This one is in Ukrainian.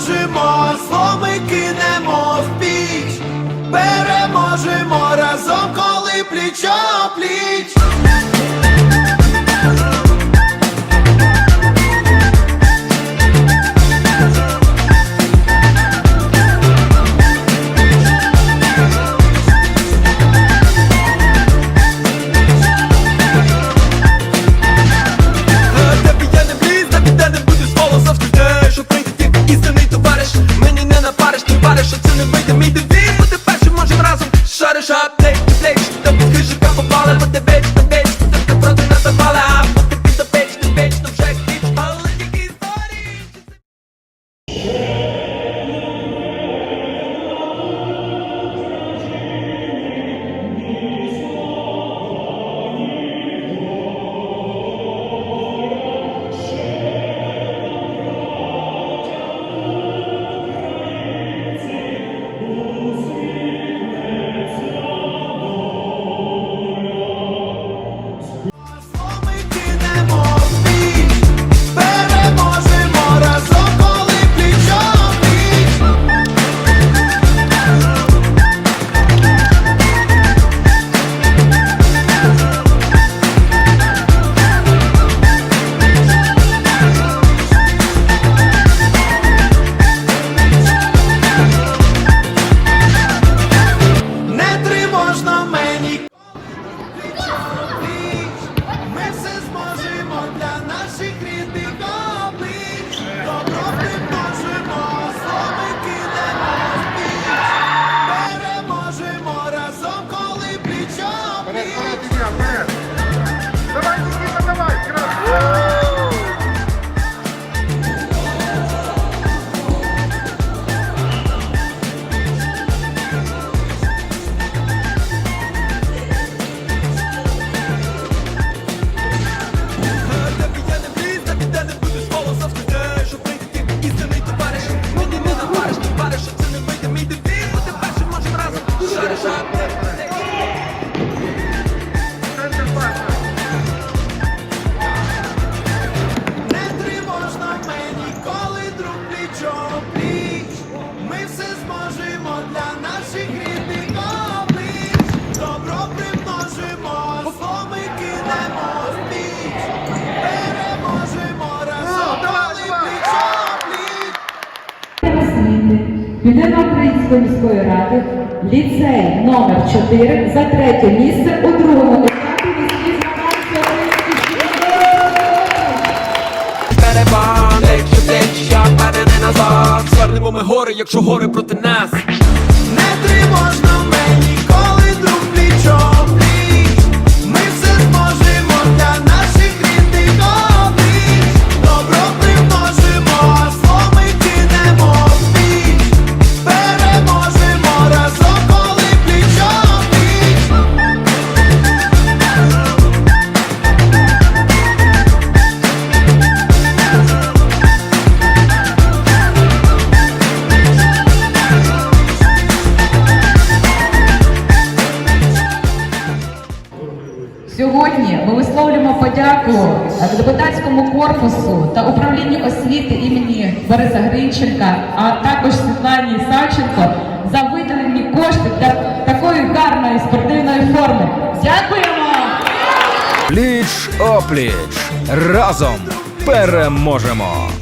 переможемо, сломи кинемо в піч, переможемо разом, коли пліч о пліч. Білена Української міської ради, ліцей номер 4 за третє місце у другому етапі міських змагань. Якщо течія, мене не назад, звернемо ми гори, якщо гори проти нас. Сьогодні ми висловлюємо подяку депутатському корпусу та управлінню освіти імені Бориса Гринченка, а також Світлані Савченко за виділені кошти для такої гарної спортивної форми. Дякуємо! Пліч опліч разом переможемо!